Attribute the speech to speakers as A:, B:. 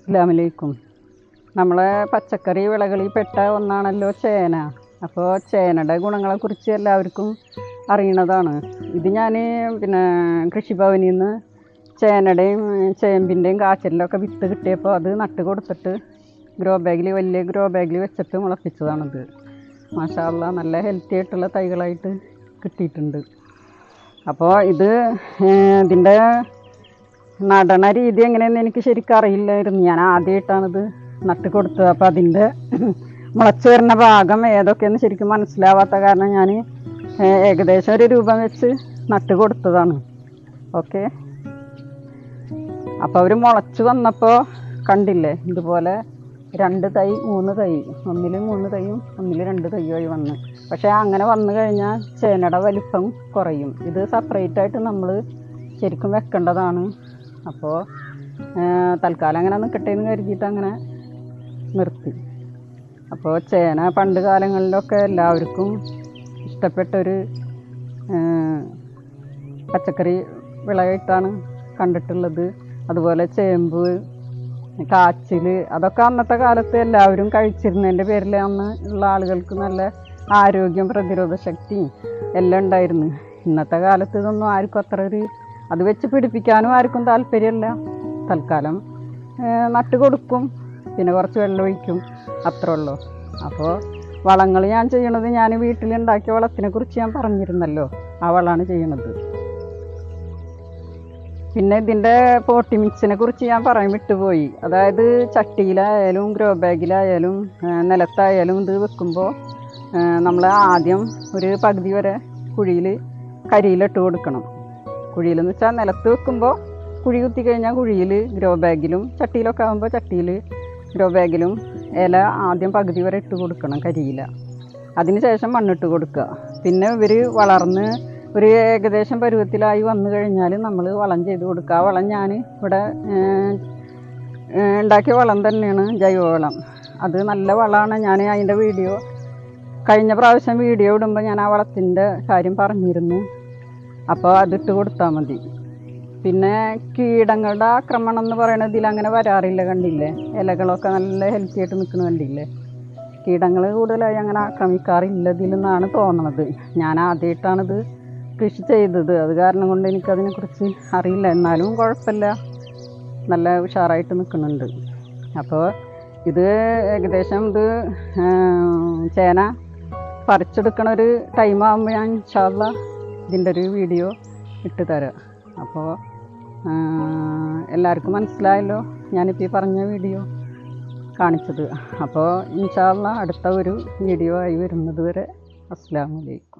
A: അസ്സാമലൈക്കും നമ്മളെ പച്ചക്കറി വിളകളിൽ പെട്ട ഒന്നാണല്ലോ ചേന. അപ്പോൾ ചേനയുടെ ഗുണങ്ങളെക്കുറിച്ച് എല്ലാവർക്കും അറിയണതാണ്. ഇത് ഞാൻ പിന്നെ കൃഷിഭവനിൽ നിന്ന് ചേനയുടെയും ചേമ്പിന്റെയും കാച്ചിലൊക്കെ വിത്ത് കിട്ടിയപ്പോൾ അത് നട്ട് കൊടുത്തിട്ട് ഗ്രോ ബാഗിൽ വലിയ ഗ്രോ ബാഗിൽ വെച്ചിട്ട് മുളപ്പിച്ചതാണിത്. മാഷാല്ല നല്ല ഹെൽത്തി ആയിട്ടുള്ള തൈകളായിട്ട് കിട്ടിയിട്ടുണ്ട്. അപ്പോൾ ഇത് ഇതിന്റെ നടണ രീതി എങ്ങനെയെന്ന് എനിക്ക് ശരിക്കും അറിയില്ലായിരുന്നു. ഞാൻ ആദ്യമായിട്ടാണിത് നട്ട് കൊടുത്തത്. അപ്പം അതിന്റെ മുളച്ചു വരുന്ന ഭാഗം ഏതൊക്കെയെന്ന് ശരിക്കും മനസ്സിലാവാത്ത കാരണം ഞാൻ ഏകദേശം ഒരു രൂപം വെച്ച് നട്ട് കൊടുത്തതാണ്. ഓക്കെ? അപ്പോൾ അവർ മുളച്ച് വന്നപ്പോൾ കണ്ടില്ലേ? ഇതുപോലെ രണ്ട് തൈ മൂന്ന് തൈ. ഒന്നിൽ മൂന്ന് തൈയും ഒന്നിൽ രണ്ട് തൈയുമായി വന്ന്. പക്ഷേ അങ്ങനെ വന്നു കഴിഞ്ഞാൽ ചേനയുടെ വലിപ്പം കുറയും. ഇത് സെപ്പറേറ്റ് ആയിട്ട് നമ്മൾ ശരിക്കും വെക്കേണ്ടതാണ്. അപ്പോൾ തൽക്കാലം അങ്ങനെ നിൽക്കട്ടെ എന്ന് കരുതിയിട്ട് അങ്ങനെ നിർത്തി. അപ്പോൾ ചേന പണ്ട് കാലങ്ങളിലൊക്കെ എല്ലാവർക്കും ഇഷ്ടപ്പെട്ടൊരു പച്ചക്കറി വിളയായിട്ടാണ് കണ്ടിട്ടുള്ളത്. അതുപോലെ ചേമ്പ് കാച്ചിൽ അതൊക്കെ അന്നത്തെ കാലത്ത് എല്ലാവരും കഴിച്ചിരുന്നതിന്റെ പേരിൽ അന്ന് ഉള്ള ആളുകൾക്ക് നല്ല ആരോഗ്യം പ്രതിരോധ ശക്തിയും എല്ലാം ഉണ്ടായിരുന്നു. ഇന്നത്തെ കാലത്ത് ഇതൊന്നും ആർക്കും അത്ര ഒരു അത് വെച്ച് പിടിപ്പിക്കാനും ആർക്കും താല്പര്യമില്ല. തൽക്കാലം നട്ട് കൊടുക്കും. പിന്നെ കുറച്ച് വെള്ളം ഒഴിക്കും. അത്രേ ഉള്ളൂ. അപ്പോൾ വളങ്ങൾ ഞാൻ ചെയ്യണത് ഞാൻ വീട്ടിലുണ്ടാക്കിയ വളത്തിനെ കുറിച്ച് ഞാൻ പറഞ്ഞിരുന്നല്ലോ. ആ വളമാണ് ചെയ്യണത്. പിന്നെ ഇതിന്റെ പോട്ടി മിക്സിനെ കുറിച്ച് ഞാൻ പറയാൻ വിട്ടുപോയി. അതായത് ചട്ടിയിലായാലും ഗ്രോ ബാഗിലായാലും നിലത്തായാലും ഇത് വെക്കുമ്പോൾ നമ്മൾ ആദ്യം ഒരു പകുതി വരെ കുഴിയിൽ കരിയിലിട്ട് കൊടുക്കണം. കുഴിയിലെന്ന് വെച്ചാൽ നിലത്ത് വെക്കുമ്പോൾ കുഴി കുത്തി കഴിഞ്ഞാൽ കുഴിയിൽ ഗ്രോ ബാഗിലും ചട്ടിയിലൊക്കെ ആകുമ്പോൾ ചട്ടിയിൽ ഗ്രോ ബാഗിലും ഇല ആദ്യം പകുതി വരെ ഇട്ട് കൊടുക്കണം കരിയില. അതിന് ശേഷം മണ്ണിട്ട് കൊടുക്കുക. പിന്നെ ഇവർ വളർന്ന് ഒരു ഏകദേശം പരുവത്തിലായി വന്നു കഴിഞ്ഞാൽ നമ്മൾ വളം ചെയ്ത് കൊടുക്കുക. ആ വളം ഞാൻ ഇവിടെ ഉണ്ടാക്കിയ വളം തന്നെയാണ് ജൈവവളം അത് നല്ല വളമാണ്. ഞാൻ അതിന്റെ വീഡിയോ കഴിഞ്ഞ പ്രാവശ്യം വീഡിയോ ഇടുമ്പോൾ ഞാൻ ആ വളത്തിന്റെ കാര്യം പറഞ്ഞിരുന്നു. അപ്പോൾ അതിട്ട് കൊടുത്താൽ മതി. പിന്നെ കീടങ്ങളുടെ ആക്രമണം എന്ന് പറയുന്നത് ഇതിൽ അങ്ങനെ വരാറില്ല കണ്ടില്ലേ? ഇലകളൊക്കെ നല്ല ഹെൽത്തി ആയിട്ട് നിൽക്കുന്ന കണ്ടില്ലേ? കീടങ്ങൾ കൂടുതലായി അങ്ങനെ ആക്രമിക്കാറില്ല ഇതിലെന്നാണ് തോന്നണത്. ഞാൻ ആദ്യമായിട്ടാണിത് കൃഷി ചെയ്തത്. അത് കാരണം കൊണ്ട് എനിക്കതിനെക്കുറിച്ച് അറിയില്ല. എന്നാലും കുഴപ്പമില്ല. നല്ല ഉഷാറായിട്ട് നിൽക്കുന്നുണ്ട്. അപ്പോൾ ഇത് ഏകദേശം ഇത് ചേന പറിച്ചെടുക്കണ ഒരു ടൈം ആകുമ്പോൾ ഞാൻ ഇൻഷാല്ല ഇതിന്റെ ഒരു വീഡിയോ ഇട്ട് തരാം. അപ്പോൾ എല്ലാവർക്കും മനസ്സിലായല്ലോ ഞാനിപ്പോൾ ഈ പറഞ്ഞ വീഡിയോ കാണിച്ചത്. അപ്പോൾ ഇൻഷാല്ല അടുത്ത ഒരു വീഡിയോ ആയി വരുന്നത് വരെ. അസ്സാം വലൈക്കും